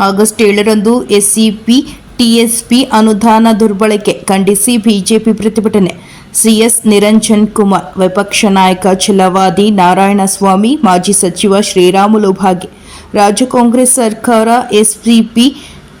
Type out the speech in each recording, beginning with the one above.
August ಏಳರಂದು SCP TSP ಅನುದಾನ ದುರ್ಬಳಕೆ ಖಂಡಿಸಿ ಬಿಜೆಪಿ ಪ್ರತಿಭಟನೆ. ಸಿಎಸ್ ನಿರಂಜನ್ ಕುಮಾರ್, ವಿಪಕ್ಷ ನಾಯಕ ಛಲವಾದಿ ನಾರಾಯಣಸ್ವಾಮಿ, ಮಾಜಿ ಸಚಿವ ಶ್ರೀರಾಮುಲು ಭಾಗಿ, ರಾಜ್ಯ ಕಾಂಗ್ರೆಸ್ ಸರ್ಕಾರ ಎಸ್ಪಿಪಿ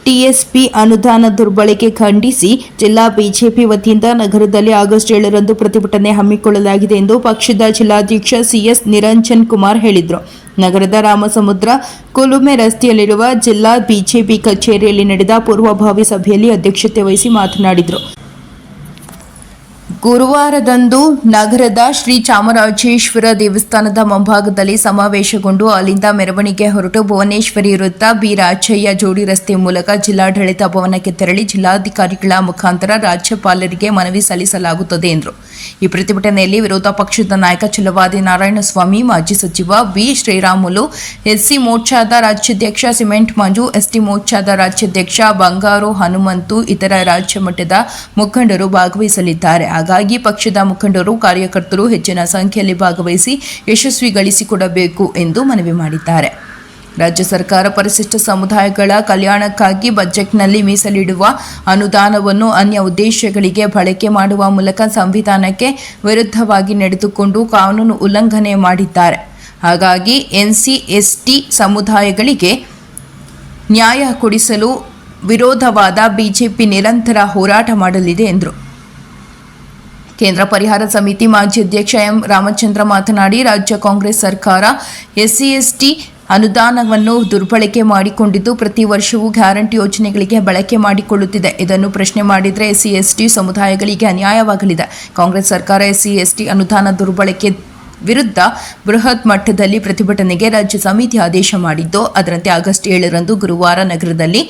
ಟಿಎಸ್ಪಿ ಅನುದಾನ ದುರ್ಬಳಕೆ ಖಂಡಿಸಿ ಜಿಲ್ಲಾ ಬಿಜೆಪಿ ವತಿಯಿಂದ ನಗರದಲ್ಲಿ ಆಗಸ್ಟ್ ಏಳರಂದು ಪ್ರತಿಭಟನೆ ಹಮ್ಮಿಕೊಳ್ಳಲಾಗಿದೆ ಎಂದು ಪಕ್ಷದ ಜಿಲ್ಲಾಧ್ಯಕ್ಷ ಸಿಎಸ್ ನಿರಂಜನ್ ಕುಮಾರ್ ಹೇಳಿದರು. ನಗರದ ರಾಮಸಮುದ್ರ ಕುಲುಮೆ ರಸ್ತೆಯಲ್ಲಿರುವ ಜಿಲ್ಲಾ ಬಿಜೆಪಿ ಕಚೇರಿಯಲ್ಲಿ ನಡೆದ ಪೂರ್ವಭಾವಿ ಸಭೆಯಲ್ಲಿ ಅಧ್ಯಕ್ಷತೆ ವಹಿಸಿ ಮಾತನಾಡಿದರು. ಗುರುವಾರದಂದು ನಗರದ ಶ್ರೀ ಚಾಮರಾಜೇಶ್ವರ ದೇವಸ್ಥಾನದ ಮುಂಭಾಗದಲ್ಲಿ ಸಮಾವೇಶಗೊಂಡು ಅಲ್ಲಿಂದ ಮೆರವಣಿಗೆ ಹೊರಟು ಭುವನೇಶ್ವರಿ ವೃತ್ತ ಬಿ ರಾಜಯ್ಯ ಜೋಡಿ ರಸ್ತೆ ಮೂಲಕ ಜಿಲ್ಲಾಡಳಿತ ಭವನಕ್ಕೆ ತೆರಳಿ ಜಿಲ್ಲಾಧಿಕಾರಿಗಳ ಮುಖಾಂತರ ರಾಜ್ಯಪಾಲರಿಗೆ ಮನವಿ ಸಲ್ಲಿಸಲಾಗುತ್ತದೆ ಎಂದರು. ಈ ಪ್ರತಿಭಟನೆಯಲ್ಲಿ ವಿರೋಧ ಪಕ್ಷದ ನಾಯಕ ಚಲವಾದಿ ನಾರಾಯಣಸ್ವಾಮಿ, ಮಾಜಿ ಸಚಿವ ಬಿ ಶ್ರೀರಾಮುಲು, ಎಸ್ಸಿ ಮೋರ್ಚಾದ ರಾಜ್ಯಾಧ್ಯಕ್ಷ ಸಿಮೆಂಟ್ ಮಂಜು, ಎಸ್ಟಿ ಮೋರ್ಚಾದ ರಾಜ್ಯಾಧ್ಯಕ್ಷ ಬಂಗಾರು, ಹನುಮಂತು, ಇತರ ರಾಜ್ಯ ಮಟ್ಟದ ಮುಖಂಡರು ಭಾಗವಹಿಸಲಿದ್ದಾರೆ. ಹಾಗಾಗಿ ಪಕ್ಷದ ಮುಖಂಡರು ಕಾರ್ಯಕರ್ತರು ಹೆಚ್ಚಿನ ಸಂಖ್ಯೆಯಲ್ಲಿ ಭಾಗವಹಿಸಿ ಯಶಸ್ವಿಗೊಳಿಸಿಕೊಡಬೇಕು ಎಂದು ಮನವಿ ಮಾಡಿದ್ದಾರೆ. ರಾಜ್ಯ ಸರ್ಕಾರ ಪರಿಶಿಷ್ಟ ಸಮುದಾಯಗಳ ಕಲ್ಯಾಣಕ್ಕಾಗಿ ಬಜೆಟ್ನಲ್ಲಿ ಮೀಸಲಿಡುವ ಅನುದಾನವನ್ನು ಅನ್ಯ ಉದ್ದೇಶಗಳಿಗೆ ಬಳಕೆ ಮಾಡುವ ಮೂಲಕ ಸಂವಿಧಾನಕ್ಕೆ ವಿರುದ್ಧವಾಗಿ ನಡೆದುಕೊಂಡು ಕಾನೂನು ಉಲ್ಲಂಘನೆ ಮಾಡಿದ್ದಾರೆ. ಹಾಗಾಗಿ ಎನ್ಸಿ ಎಸ್ಟಿ ಸಮುದಾಯಗಳಿಗೆ ನ್ಯಾಯ ಕೊಡಿಸಲು ವಿರೋಧವಾದ ಬಿಜೆಪಿ ನಿರಂತರ ಹೋರಾಟ ಮಾಡಲಿದೆ ಎಂದರು. ಕೇಂದ್ರ ಪರಿಹಾರ ಸಮಿತಿ ಮಾಜಿ ಅಧ್ಯಕ್ಷ ಎಂ ರಾಮಚಂದ್ರ ಮಾತನಾಡಿ, ರಾಜ್ಯ ಕಾಂಗ್ರೆಸ್ ಸರ್ಕಾರ ಎಸ್ಸಿ ಎಸ್ಟಿ ಅನುದಾನವನ್ನು ದುರ್ಬಳಕೆ ಮಾಡಿಕೊಂಡಿದ್ದು, ಪ್ರತಿ ವರ್ಷವೂ ಗ್ಯಾರಂಟಿ ಯೋಜನೆಗಳಿಗೆ ಬಳಕೆ ಮಾಡಿಕೊಳ್ಳುತ್ತಿದೆ. ಇದನ್ನು ಪ್ರಶ್ನೆ ಮಾಡಿದರೆ ಎಸ್ಸಿ ಎಸ್ಟಿ ಸಮುದಾಯಗಳಿಗೆ ಅನ್ಯಾಯವಾಗಲಿದೆ. ಕಾಂಗ್ರೆಸ್ ಸರ್ಕಾರ ಎಸ್ಸಿ ಎಸ್ಟಿ ಅನುದಾನ ದುರ್ಬಳಕೆ ವಿರುದ್ಧ ಬೃಹತ್ ಮಟ್ಟದಲ್ಲಿ ಪ್ರತಿಭಟನೆಗೆ ರಾಜ್ಯ ಸಮಿತಿ ಆದೇಶ ಮಾಡಿದ್ದು, ಅದರಂತೆ ಆಗಸ್ಟ್ ಏಳರಂದು ಗುರುವಾರ ನಗರದಲ್ಲಿ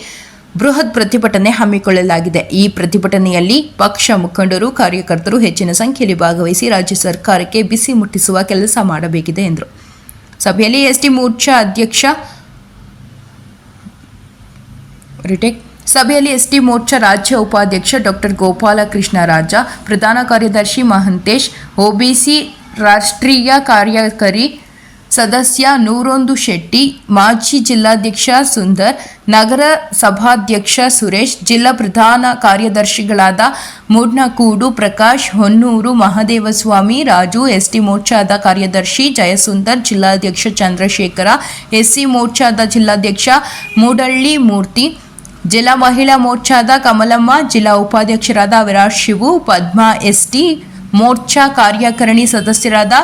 ಬೃಹತ್ ಪ್ರತಿಭಟನೆ ಹಮ್ಮಿಕೊಳ್ಳಲಾಗಿದೆ. ಈ ಪ್ರತಿಭಟನೆಯಲ್ಲಿ ಪಕ್ಷ ಮುಖಂಡರು, ಕಾರ್ಯಕರ್ತರು ಹೆಚ್ಚಿನ ಸಂಖ್ಯೆಯಲ್ಲಿ ಭಾಗವಹಿಸಿ ರಾಜ್ಯ ಸರ್ಕಾರಕ್ಕೆ ಬಿಸಿ ಮುಟ್ಟಿಸುವ ಕೆಲಸ ಮಾಡಬೇಕಿದೆ ಎಂದರು. ಸಭೆಯಲ್ಲಿ ಎಸ್ಟಿ ಮೋರ್ಚಾ ಅಧ್ಯಕ್ಷ ರಿಟೇಕ್ ಸಭೆಯಲ್ಲಿ ಎಸ್ಟಿ ಮೋರ್ಚಾ ರಾಜ್ಯ ಉಪಾಧ್ಯಕ್ಷ ಡಾಕ್ಟರ್ ಗೋಪಾಲಕೃಷ್ಣ ರಾಜ, ಪ್ರಧಾನ ಕಾರ್ಯದರ್ಶಿ ಮಹಂತೇಶ್ ಒಬಿಸಿ ರಾಷ್ಟ್ರೀಯ ಕಾರ್ಯಕಾರಿ ಸದಸ್ಯ ನೂರೊಂದು ಶೆಟ್ಟಿ, ಮಾಜಿ ಜಿಲ್ಲಾಧ್ಯಕ್ಷ ಸುಂದರ್, ನಗರ ಸಭಾಧ್ಯಕ್ಷ ಸುರೇಶ್, ಜಿಲ್ಲಾ ಪ್ರಧಾನ ಕಾರ್ಯದರ್ಶಿಗಳಾದ ಮೂಡ್ನಕೂಡು ಪ್ರಕಾಶ್, ಹೊನ್ನೂರು ಮಹದೇವಸ್ವಾಮಿ, ರಾಜು, ಎಸ್ಟಿ ಮೋರ್ಚಾದ ಕಾರ್ಯದರ್ಶಿ ಜಯಸುಂದರ್, ಜಿಲ್ಲಾಧ್ಯಕ್ಷ ಚಂದ್ರಶೇಖರ, ಎಸ್ಸಿ ಮೋರ್ಚಾದ ಜಿಲ್ಲಾಧ್ಯಕ್ಷ ಮೂಡಳ್ಳಿ ಮೂರ್ತಿ, ಜಿಲ್ಲಾ ಮಹಿಳಾ ಮೋರ್ಚಾದ ಕಮಲಮ್ಮ, ಜಿಲ್ಲಾ ಉಪಾಧ್ಯಕ್ಷರಾದ ವಿರಾಟ್ ಶಿವು, ಪದ್ಮಾ ಎಸ್ಟಿ ಮೋರ್ಚಾ ಕಾರ್ಯಕಾರಿಣಿ ಸದಸ್ಯರಾದ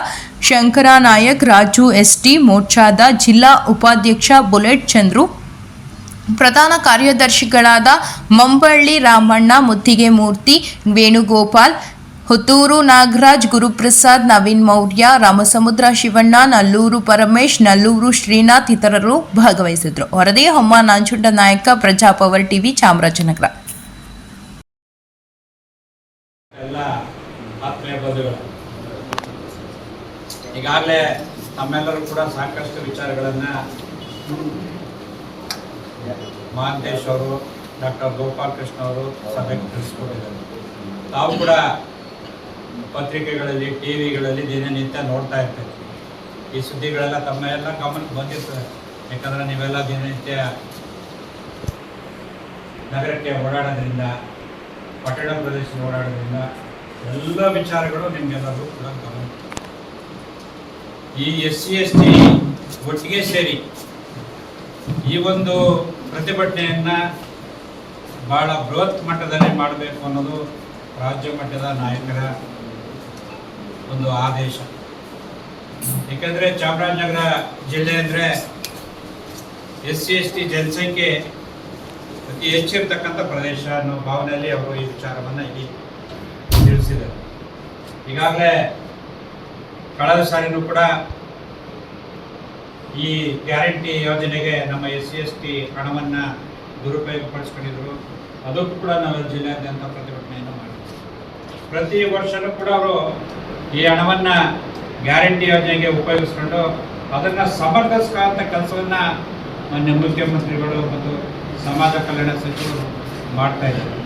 ಶಂಕರ ನಾಯಕ್, ರಾಜು ಎಸ್ಟಿ, ಮೋರ್ಚಾದ ಜಿಲ್ಲಾ ಉಪಾಧ್ಯಕ್ಷ ಬುಲೆಟ್ ಚಂದ್ರು, ಪ್ರಧಾನ ಕಾರ್ಯದರ್ಶಿಗಳಾದ ಮಂಬಳ್ಳಿ ರಾಮಣ್ಣ, ಮುತ್ತಿಗೆ ಮೂರ್ತಿ, ವೇಣುಗೋಪಾಲ್, ಹುತ್ತೂರು ನಾಗರಾಜ್, ಗುರುಪ್ರಸಾದ್, ನವೀನ್ ಮೌರ್ಯ, ರಾಮಸಮುದ್ರ ಶಿವಣ್ಣ, ನಲ್ಲೂರು ಪರಮೇಶ್, ನಲ್ಲೂರು ಶ್ರೀನಾಥ್ ಇತರರು ಭಾಗವಹಿಸಿದರು ವರದಿ ಹೊಮ್ಮ ನಾಂಚುಂಡ ನಾಯಕ ಪ್ರಜಾಪವರ್ ಟಿವಿ ಚಾಮರಾಜನಗರ. ಈಗಾಗಲೇ ತಮ್ಮೆಲ್ಲರೂ ಕೂಡ ಸಾಕಷ್ಟು ವಿಚಾರಗಳನ್ನು ಮಹಾಂತೇಶ್ ಅವರು, ಡಾಕ್ಟರ್ ಗೋಪಾಲ್ ಕೃಷ್ಣ ಅವರು ಸಭೆಗೆ ತಿಳಿಸ್ಕೊಟ್ಟಿದ್ದಾರೆ ತಾವು ಕೂಡ ಪತ್ರಿಕೆಗಳಲ್ಲಿ ಟಿ ವಿಗಳಲ್ಲಿ ದಿನನಿತ್ಯ ನೋಡ್ತಾ ಇರ್ತೀವಿ ಈ ಸುದ್ದಿಗಳೆಲ್ಲ ತಮ್ಮ ಎಲ್ಲ ಗಮನಕ್ಕೆ ಬಂದಿರ್ತದೆ. ಯಾಕಂದರೆ ನೀವೆಲ್ಲ ದಿನನಿತ್ಯ ನಗರಕ್ಕೆ ಓಡಾಡೋದ್ರಿಂದ, ಪಟ್ಟಣ ಪ್ರದೇಶ ಓಡಾಡೋದ್ರಿಂದ ಎಲ್ಲ ವಿಚಾರಗಳು ನಿಮಗೆಲ್ಲರೂ ಕೂಡ ಗಮನ ಈ ಎಸ್ ಸಿ ಎಸ್ ಟಿ ಒಟ್ಟಿಗೆ ಸೇರಿ ಈ ಒಂದು ಪ್ರತಿಭಟನೆಯನ್ನ ಬಹಳ ಬೃಹತ್ ಮಟ್ಟದಲ್ಲಿ ಮಾಡಬೇಕು ಅನ್ನೋದು ರಾಜ್ಯ ಮಟ್ಟದ ನಾಯಕರ ಒಂದು ಆದೇಶ. ಏಕೆಂದರೆ ಚಾಮರಾಜನಗರ ಜಿಲ್ಲೆ ಅಂದರೆ ಎಸ್ ಸಿ ಎಸ್ ಟಿ ಜನಸಂಖ್ಯೆ ಅತಿ ಹೆಚ್ಚಿರ್ತಕ್ಕಂಥ ಪ್ರದೇಶ ಅನ್ನೋ ಭಾವನೆಯಲ್ಲಿ ಅವರು ಈ ವಿಚಾರವನ್ನು ಇಲ್ಲಿ ತಿಳಿಸಿದರು ಈಗಾಗಲೇ ಕಳೆದ ಸಾರಿನೂ ಕೂಡ ಈ ಗ್ಯಾರಂಟಿ ಯೋಜನೆಗೆ ನಮ್ಮ ಎಸ್ ಸಿ ಎಸ್ ಟಿ ಹಣವನ್ನು ದುರುಪಯೋಗಪಡಿಸ್ಕೊಂಡಿದ್ರು. ಅದಕ್ಕೂ ಕೂಡ ನಾವು ಜಿಲ್ಲೆಯಾದ್ಯಂತ ಪ್ರತಿಭಟನೆಯನ್ನು ಮಾಡಿದ್ವಿ. ಪ್ರತಿ ವರ್ಷನೂ ಕೂಡ ಅವರು ಈ ಹಣವನ್ನು ಗ್ಯಾರಂಟಿ ಯೋಜನೆಗೆ ಉಪಯೋಗಿಸ್ಕೊಂಡು ಅದನ್ನು ಸಮರ್ಥಿಸ್ಕೊಂಥ ಕೆಲಸವನ್ನು ಮಾನ್ಯ ಮುಖ್ಯಮಂತ್ರಿಗಳು ಮತ್ತು ಸಮಾಜ ಕಲ್ಯಾಣ ಸಚಿವರು ಮಾಡ್ತಾ ಇದ್ದಾರೆ.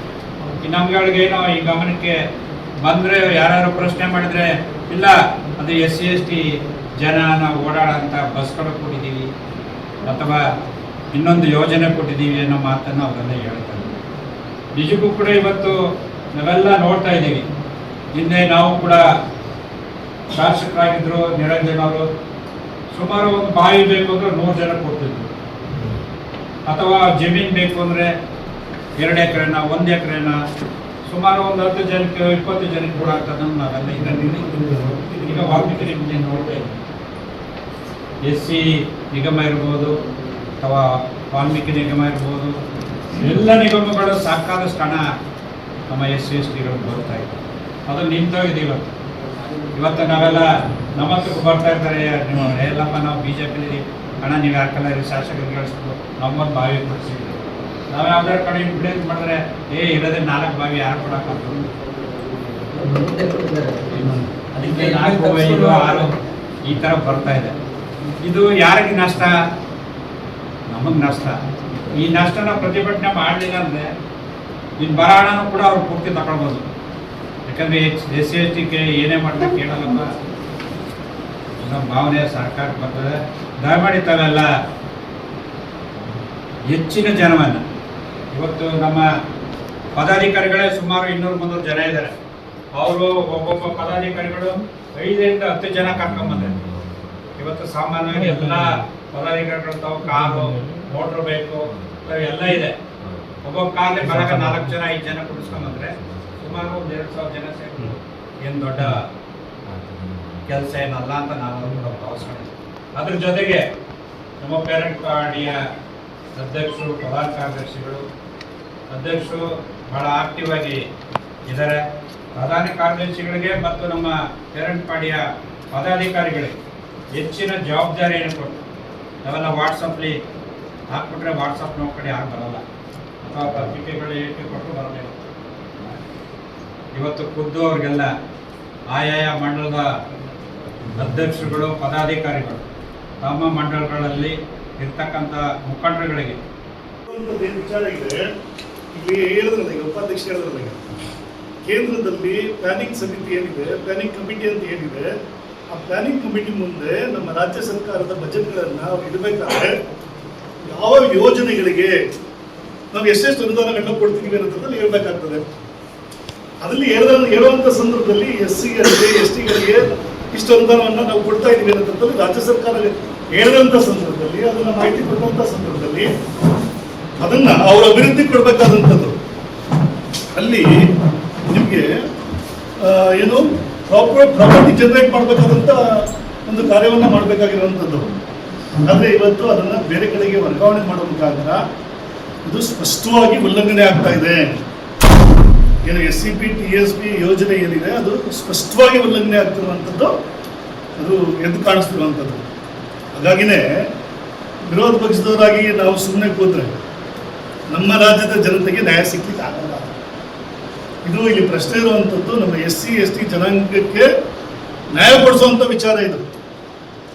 ಈ ನಮ್ಗಳಿಗೇನೋ ಈ ಗಮನಕ್ಕೆ ಬಂದರೆ ಯಾರು ಪ್ರಶ್ನೆ ಮಾಡಿದರೆ ಇಲ್ಲ ಅಂದರೆ ಎಸ್ ಸಿ, ಎಸ್ ಟಿ ಜನ ನಾವು ಓಡಾಡೋಂಥ ಬಸ್ಗಳು ಕೊಟ್ಟಿದ್ದೀವಿ. ಅಥವಾ ಇನ್ನೊಂದು ಯೋಜನೆ ಕೊಟ್ಟಿದ್ದೀವಿ ಅನ್ನೋ ಮಾತನ್ನು ಅವರೆಲ್ಲ ಹೇಳ್ತಾರೆ. ನಿಜಕ್ಕೂ ಕೂಡ ಇವತ್ತು ನಾವೆಲ್ಲ ನೋಡ್ತಾ ಇದ್ದೀವಿ. ಹಿಂದೆ ನಾವು ಕೂಡ ಶಾಸಕರಾಗಿದ್ದರು ನಿರಂಜನ ಅವರು ಸುಮಾರು ಒಂದು ಬಾವಿ ಬೇಕು ಅಂದರೆ ನೂರು ಜನ ಕೊಡ್ತಿದ್ರು ಅಥವಾ ಜಮೀನು ಬೇಕು ಅಂದರೆ ಎರಡು ಎಕರೆನ, ಒಂದು ಎಕರೆನ ಸುಮಾರು ಒಂದು ಹತ್ತು ಜನಕ್ಕೆ ಇಪ್ಪತ್ತು ಜನಕ್ಕೆ ಕೂಡ ನಾವೆಲ್ಲ ಈಗ ಈಗ ವಾಲ್ಮೀಕಿ ನಿಮಗೆ ನೋಡ್ತಾ ಇದ್ದೀವಿ ಎಸ್ ಸಿ ನಿಗಮ ಇರ್ಬೋದು ಅಥವಾ ವಾಲ್ಮೀಕಿ ನಿಗಮ ಇರ್ಬೋದು, ಎಲ್ಲ ನಿಗಮಗಳು ಸಾಕಾದಷ್ಟು ಹಣ ನಮ್ಮ ಎಸ್ ಸಿ ಎಸ್ ಟಿಗಳು ಬರ್ತಾ ಇದೆ. ಅದು ನಿಂತೋಗಿದೆ ಇವತ್ತು ಇವತ್ತು ನಾವೆಲ್ಲ ನಮ್ಮ ಹತ್ರಕ್ಕೆ ಬರ್ತಾ ಇರ್ತಾರೆ ನೀವು ಎಲ್ಲಪ್ಪ ನಾವು ಬಿ ಜೆ ಪಿಲಿ ಹಣ ನೀವು ಹಾಕಲ್ಲ ಶಾಸಕರು ಗಳಿಸ್ಬೋದು ನಮ್ಮನ್ನು ಬಾವಿ ಕೊಡ್ತೀವಿ ನಾವು ಯಾವ್ದಾರು ಕಡೆ ಇನ್ಫ್ಲೂಯೆನ್ಸ್ ಮಾಡಿದ್ರೆ, ಏ, ಇರೋದೇ ನಾಲ್ಕು ಬಾವಿ ಯಾರು ಕೊಡಕ್ಕ ಅದಕ್ಕೆ ನಾಲ್ಕು ಐದು ಆರು ಈ ಥರ ಬರ್ತಾ ಇದೆ. ಇದು ಯಾರಿಗೆ ನಷ್ಟ? ನಮಗೆ ನಷ್ಟ. ಈ ನಷ್ಟನ ಪ್ರತಿಭಟನೆ ಮಾಡಲಿಲ್ಲ ಅಂದರೆ ಇನ್ನು ಬರೋ ಹಣನೂ ಕೂಡ ಅವ್ರು ಪೂರ್ತಿ ತಗೊಳ್ಬೋದು ಯಾಕಂದರೆ ಎಚ್, ಎಸ್ ಸಿ ಎಸ್ ಟಿಗೆ ಏನೇ ಮಾಡಿದ್ರೆ ಕೇಳಲ್ಲಪ್ಪ. ನಮ್ಮ ಭಾವನೆ ಸರ್ಕಾರಕ್ಕೆ ಬರ್ತದೆ. ದಯಮಾಡಿ ತಾವೆಲ್ಲ, ಹೆಚ್ಚಿನ ಜನವನ್ನು ಇವತ್ತು ನಮ್ಮ ಪದಾಧಿಕಾರಿಗಳೇ ಸುಮಾರು ಇನ್ನೂರು ಮುನ್ನೂರು ಜನ ಇದ್ದಾರೆ. ಅವರು ಒಬ್ಬೊಬ್ಬ ಪದಾಧಿಕಾರಿಗಳು ಐದರಿಂದ ಹತ್ತು ಜನ ಕರ್ಕೊಂಬಂದಿದ್ದಾರೆ ಇವತ್ತು ಸಾಮಾನ್ಯವಾಗಿ ಎಲ್ಲ ಪದಾಧಿಕಾರಿಗಳು ತಾವು ಕಾರು, ಮೋಟ್ರ್ ಬೇಕು, ಎಲ್ಲ ಇದೆ. ಒಬ್ಬೊಬ್ಬ ಕಾರ್ಲಿ ಬರಕ ನಾಲ್ಕು ಜನ, ಐದು ಜನ ಕುಡಿಸ್ಕೊಂಬಂದ್ರೆ ಸುಮಾರು ಒಂದು ಎರಡು ಸಾವಿರ ಜನ ಸೇರಿ ಏನು ದೊಡ್ಡ ಕೆಲಸ ಏನಲ್ಲ ಅಂತ ನಾನು ಕೂಡ ಭಾವಿಸ್ಕೊಂಡಿದ್ದೆ ಅದ್ರ ಜೊತೆಗೆ ನಮ್ಮ ಪೇರೆಂಟ್ ಪಾರ್ಟಿಯ ಅಧ್ಯಕ್ಷರು ಪ್ರಧಾನ ಕಾರ್ಯದರ್ಶಿಗಳು ಅಧ್ಯಕ್ಷರು ಬಹಳ ಆಕ್ಟಿವ್ ಆಗಿ ಇದ್ದಾರೆ. ಪ್ರಧಾನ ಕಾರ್ಯದರ್ಶಿಗಳಿಗೆ ಮತ್ತು ನಮ್ಮ ಪೇರೆಂಟ್ ಪಾಡಿಯ ಪದಾಧಿಕಾರಿಗಳಿಗೆ ಹೆಚ್ಚಿನ ಜವಾಬ್ದಾರಿಯನ್ನು ಕೊಟ್ಟು, ನಾವೆಲ್ಲ ವಾಟ್ಸಪ್ಲಿ ಹಾಕ್ಬಿಟ್ರೆ ವಾಟ್ಸಪ್ ನೋಡ್ಕೊಂಡು ಯಾರು ಬರೋಲ್ಲ. ಅಥವಾ ಪತ್ರಿಕೆಗಳು ಏಕೆ ಕೊಟ್ಟು ಬರಬೇಕು ಇವತ್ತು ಖುದ್ದು ಅವ್ರಿಗೆಲ್ಲ ಆಯಾಯ ಮಂಡಲದ ಅಧ್ಯಕ್ಷರುಗಳು, ಪದಾಧಿಕಾರಿಗಳು ತಮ್ಮ ಮಂಡಲಗಳಲ್ಲಿ ಇರ್ತಕ್ಕಂಥ ಮುಖಂಡರುಗಳಿಗೆ. ವಿಚಾರ ಇದೆ. ಇಲ್ಲಿ ಉಪಾಧ್ಯಕ್ಷ ಕೇಂದ್ರದಲ್ಲಿ ಪ್ಲಾನಿಂಗ್ ಸಮಿತಿ ಏನಿದೆ ಪ್ಲಾನಿಂಗ್ ಕಮಿಟಿ ಅಂತ ಏನಿದೆ, ಆ ಪ್ಲಾನಿಂಗ್ ಕಮಿಟಿ ಮುಂದೆ ನಮ್ಮ ರಾಜ್ಯ ಸರ್ಕಾರದ ಬಜೆಟ್ಗಳನ್ನು ಇಡಬೇಕಾದ್ರೆ ಯಾವ ಯೋಜನೆಗಳಿಗೆ ನಾವು ಎಷ್ಟೆಷ್ಟು ಅನುದಾನಗಳನ್ನ ಕೊಡ್ತೀವಿ ಅನ್ನೋದ್ರಲ್ಲಿ ಹೇಳ್ಬೇಕಾಗ್ತದೆ. ಅದರಲ್ಲಿ ಹೇಳ ಹೇಳುವಂಥ ಸಂದರ್ಭದಲ್ಲಿ ಎಸ್ ಸಿಗಳಿಗೆ ಎಸ್ ಟಿಗಳಿಗೆ ಇಷ್ಟು ಅನುದಾನವನ್ನು ನಾವು ಕೊಡ್ತಾ ಇದ್ದೀವಿ ಅನ್ನೋದ್ರಲ್ಲಿ ರಾಜ್ಯ ಸರ್ಕಾರ ಹೇಳಿದಂಥ ಸಂದರ್ಭದಲ್ಲಿ ಅದನ್ನ ಮಾಹಿತಿ ಕೊಟ್ಟಂಥ ಸಂದರ್ಭದಲ್ಲಿ ಅದನ್ನ ಅವರ ಅಭಿವೃದ್ಧಿ ಕೊಡಬೇಕಾದಂಥದ್ದು ಅಲ್ಲಿ ನಿಮಗೆ ಏನು ಪ್ರಾಪರ್ ಪ್ರಾಪರ್ಟಿ ಜನರೇಟ್ ಮಾಡಬೇಕಾದಂಥ ಒಂದು ಕಾರ್ಯವನ್ನು ಮಾಡಬೇಕಾಗಿರುವಂಥದ್ದು ಆದರೆ ಇವತ್ತು ಅದನ್ನು ಬೇರೆ ಕಡೆಗೆ ವರ್ಗಾವಣೆ ಮಾಡುವ ಮುಖಾಂತರ ಇದು ಸ್ಪಷ್ಟವಾಗಿ ಉಲ್ಲಂಘನೆ ಆಗ್ತಾ ಇದೆ. ಏನು S C P T S P ಯೋಜನೆ ಏನಿದೆ, ಅದು ಸ್ಪಷ್ಟವಾಗಿ ಉಲ್ಲಂಘನೆ ಆಗ್ತಿರುವಂಥದ್ದು, ಅದು ಎದ್ದು ಕಾಣಿಸ್ತಿರುವಂಥದ್ದು. ಹಾಗಾಗಿನೇ ವಿರೋಧ ಪಕ್ಷದವರಾಗಿ ನಾವು ಸುಮ್ಮನೆ ಕೂತ್ರೆ ನಮ್ಮ ರಾಜ್ಯದ ಜನತೆಗೆ ನ್ಯಾಯ ಸಿಕ್ಕಿದ್ದು ಆಗಲ್ಲ. ಇದು ಇಲ್ಲಿ ಪ್ರಶ್ನೆ ಇರುವಂಥದ್ದು, ನಮ್ಮ ಎಸ್ ಸಿ, ಎಸ್ ಟಿ ಜನಾಂಗಕ್ಕೆ ನ್ಯಾಯ ಕೊಡಿಸುವಂಥ ವಿಚಾರ ಇದು.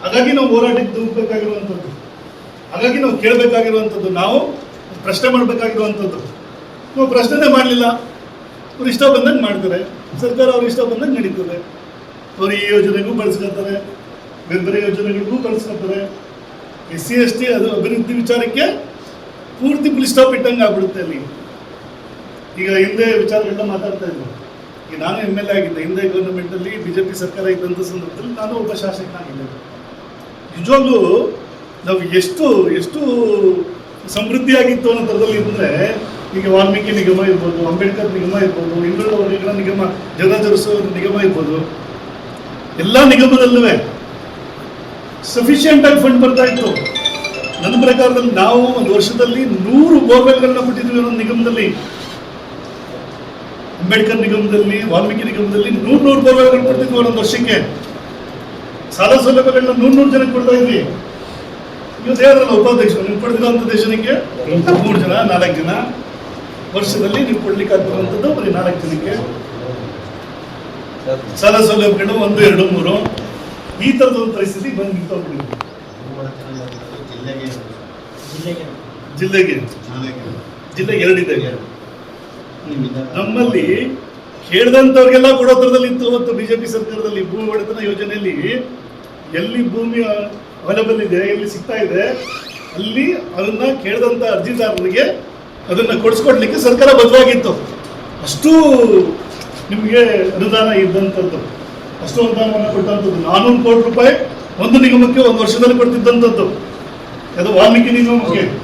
ಹಾಗಾಗಿ ನಾವು ಹೋರಾಟಕ್ಕೆ ಧೂಬೇಕಾಗಿರುವಂಥದ್ದು ಹಾಗಾಗಿ ನಾವು ಕೇಳಬೇಕಾಗಿರುವಂಥದ್ದು, ನಾವು ಪ್ರಶ್ನೆ ಮಾಡಬೇಕಾಗಿರುವಂಥದ್ದು. ನಾವು ಪ್ರಶ್ನೆನೇ ಮಾಡಲಿಲ್ಲ. ಅವ್ರು ಇಷ್ಟ ಬಂದಂಗೆ ಮಾಡ್ತಾರೆ. ಸರ್ಕಾರ ಅವ್ರು ಇಷ್ಟ ಬಂದಂಗೆ ನಡೀತದೆ. ಅವ್ರು ಈ ಯೋಜನೆಗೂ ಬಳಸ್ಕೊತಾರೆ ಬೇರೆ ಬೇರೆ ಯೋಜನೆಗಳಿಗೂ ಬಳಸ್ಕೊತಾರೆ ಎಸ್ ಸಿ ಎಸ್ ಟಿ ಅದು ಅಭಿವೃದ್ಧಿ ವಿಚಾರಕ್ಕೆ ಪೂರ್ತಿ ಫುಲ್ ಸ್ಟಾಪ್ ಇಟ್ಟಂಗೆ ಆಗ್ಬಿಡುತ್ತೆ ಅಲ್ಲಿ. ಈಗ ಹಿಂದೆ ವಿಚಾರಗಳನ್ನ ಮಾತಾಡ್ತಾ ಇದ್ರು ಈಗ ನಾನು ಎಂ ಎಲ್ ಎ ಆಗಿದ್ದೆ. ಹಿಂದೆ ಗೌರ್ಮೆಂಟಲ್ಲಿ ಬಿ ಜೆ ಪಿ ಸರ್ಕಾರ ಇದ್ದಂಥ ಸಂದರ್ಭದಲ್ಲಿ ನಾನು ಒಬ್ಬ ಶಾಸಕನಾಗಿದ್ದೆ. ನಿಜವಾಗ್ಲೂ ನಾವು ಎಷ್ಟು ಎಷ್ಟು ಸಮೃದ್ಧಿಯಾಗಿತ್ತು ಅನ್ನೋ ಥರದಲ್ಲಿ ಅಂದರೆ ಈಗ ವಾಲ್ಮೀಕಿ ನಿಗಮ ಇರ್ಬೋದು, ಅಂಬೇಡ್ಕರ್ ನಿಗಮ ಇರ್ಬೋದು, ಹಿಂದುಳಿದ ವರ್ಗಗಳ ನಿಗಮ ಜಗಜರಸೋ ನಿಗಮ ಇರ್ಬೋದು, ಎಲ್ಲ ನಿಗಮದಲ್ಲೂ ಸಫಿಷಿಯೆಂಟ್ ಆಗಿ ಫಂಡ್ ಬರ್ತಾ ಇತ್ತು. ನನ್ನ ಪ್ರಕಾರದಲ್ಲಿ ನಾವು ಒಂದು ವರ್ಷದಲ್ಲಿ ನೂರು ಬೋರ್ವೆಲ್ಗಳನ್ನ ಬಿಟ್ಟಿದ್ವಿ ಒಂದು ನಿಗಮದಲ್ಲಿ. ಅಂಬೇಡ್ಕರ್ ನಿಗಮದಲ್ಲಿ, ವಾಲ್ಮೀಕಿ ನಿಗಮದಲ್ಲಿ ನೂರು ನೂರು ಬೋರ್ವೆಲ್ಗಳು ಕೊಡ್ತಿದ್ವಿ ಒಂದೊಂದು ವರ್ಷಕ್ಕೆ. ಸಾಲ ಸೌಲಭ್ಯಗಳನ್ನ ನೂರು ನೂರು ಜನಕ್ಕೆ ಕೊಡ್ತಾ ಇದ್ವಿ. ಇವತ್ತು ಹೇಳಿದ್ರಲ್ಲ ಉಪಾಧ್ಯಕ್ಷರು? ನೀವು ಪಡೆದಿರೋ ದೇಶನಿಗೆ ಮೂರು ಜನ, ನಾಲ್ಕು ಜನ. ವರ್ಷದಲ್ಲಿ ನೀವು ಕೊಡ್ಲಿಕ್ಕೆ ಆಗ್ತಿರುವಂಥದ್ದು ಬರೀ ನಾಲ್ಕು ಜನಕ್ಕೆ ಸಾಲ ಸೌಲಭ್ಯಗಳು ಒಂದು, ಎರಡು, ಮೂರು. ಈ ಥರದ ಒಂದು ಪರಿಸ್ಥಿತಿ ಬಂದು ನಿಂತೋಗ್ಬಿಟ್ಟಿದೆ ಜಿಲ್ಲೆಗೆ ಜಿಲ್ಲೆ ಎರಡಿದೆ. ನಮ್ಮಲ್ಲಿ ಕೇಳಿದಂಥವ್ರಿಗೆಲ್ಲ ಕೊಡೋ ಥರದಲ್ಲಿ ಇತ್ತು. ಅವತ್ತು ಬಿಜೆಪಿ ಸರ್ಕಾರದಲ್ಲಿ ಭೂಮಿ ಒಡೆತನ ಯೋಜನೆಯಲ್ಲಿ ಎಲ್ಲಿ ಭೂಮಿ ಅವೈಲಬಲ್ ಇದೆ, ಎಲ್ಲಿ ಸಿಗ್ತಾ ಇದೆ, ಅಲ್ಲಿ ಅದನ್ನ ಕೇಳಿದಂಥ ಅರ್ಜಿದಾರರಿಗೆ ಅದನ್ನ ಕೊಡಿಸ್ಕೊಡ್ಲಿಕ್ಕೆ ಸರ್ಕಾರ ಬದ್ಧವಾಗಿತ್ತು. ಅಷ್ಟು ನಿಮಗೆ ಅನುದಾನ ಇದ್ದಂಥದ್ದು ಅಷ್ಟು ಅನುದಾನವನ್ನು ಕೊಟ್ಟಂಥದ್ದು ನಾನ್ನೂರು ಕೋಟಿ ರೂಪಾಯಿ ಒಂದು ನಿಗಮಕ್ಕೆ ಒಂದು ವರ್ಷದಲ್ಲಿ ಕೊಡ್ತಿದ್ದಂಥದ್ದು ಅದು ವಾಲ್ಮೀಕಿ ನಿಗಮಕ್ಕೆ.